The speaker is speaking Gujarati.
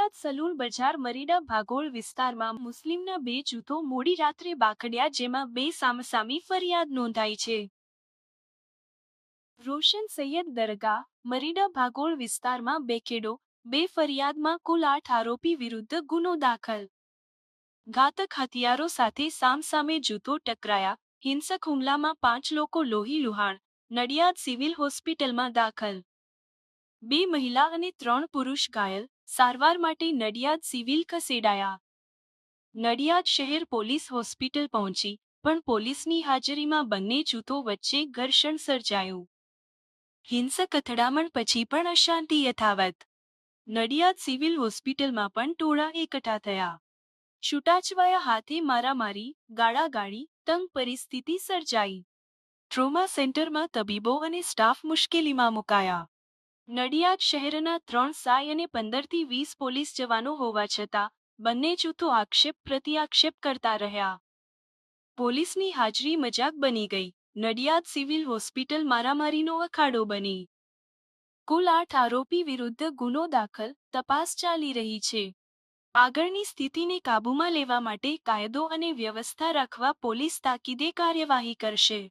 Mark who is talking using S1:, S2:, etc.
S1: નડિયાદ સલૂન બજાર મરીના ભાગોળ વિસ્તારમાં મુસ્લિમના બે જૂથો મોડી રાત્રે બાખડ્યા જેમાં બે સામસામી ફરિયાદ નોંધાઈ છે. રોશન સૈયદ દરગાહ મરીડા ભાગોળ વિસ્તારમાં બેકેડો બે ફરિયાદમાં કુલ આઠ આરોપી વિરુદ્ધ ગુનો દાખલ. ઘાતક હથિયારો સાથે સામસામે જૂથો ટકરાયા, હિંસક હુમલામાં પાંચ લોકો લોહી લુહાણ, નડિયાદ સિવિલ હોસ્પિટલમાં દાખલ. બે મહિલા અને ત્રણ પુરુષ ઘાયલ સારવાર માટે નડિયાદ સિવિલ ખસેડાયા. નડિયાદ શહેર પોલીસ હોસ્પિટલ પહોંચી, પણ પોલીસની હાજરીમાં બંને જૂથો વચ્ચે ઘર્ષણ સર્જાયું. હિંસક અથડામણ પછી પણ અશાંતિ યથાવત. નડિયાદ સિવિલ હોસ્પિટલમાં પણ ટોળા એકઠા થયા. છૂટાછવાયા હાથે મારામારી, ગાળાગાળી, તંગ પરિસ્થિતિ સર્જાઈ. ટ્રોમા સેન્ટરમાં તબીબો અને સ્ટાફ મુશ્કેલીમાં મુકાયા. નડિયાદ શહેરના ત્રણ સાય અને પંદરથી વીસ પોલીસ જવાનો હોવા છતાં, બંને જૂથો આક્ષેપ પ્રત્યાક્ષેપ કરતા રહ્યા. પોલીસની હાજરી મજાક બની ગઈ. નડિયાદ સિવિલ હોસ્પિટલ મારામારીનો અખાડો બની. કુલ આઠ આરોપી વિરુદ્ધ ગુનો દાખલ, તપાસ ચાલી રહી છે. આગળની સ્થિતિને કાબૂમાં લેવા માટે કાયદો અને વ્યવસ્થા રાખવા પોલીસ તાકીદે કાર્યવાહી કરશે.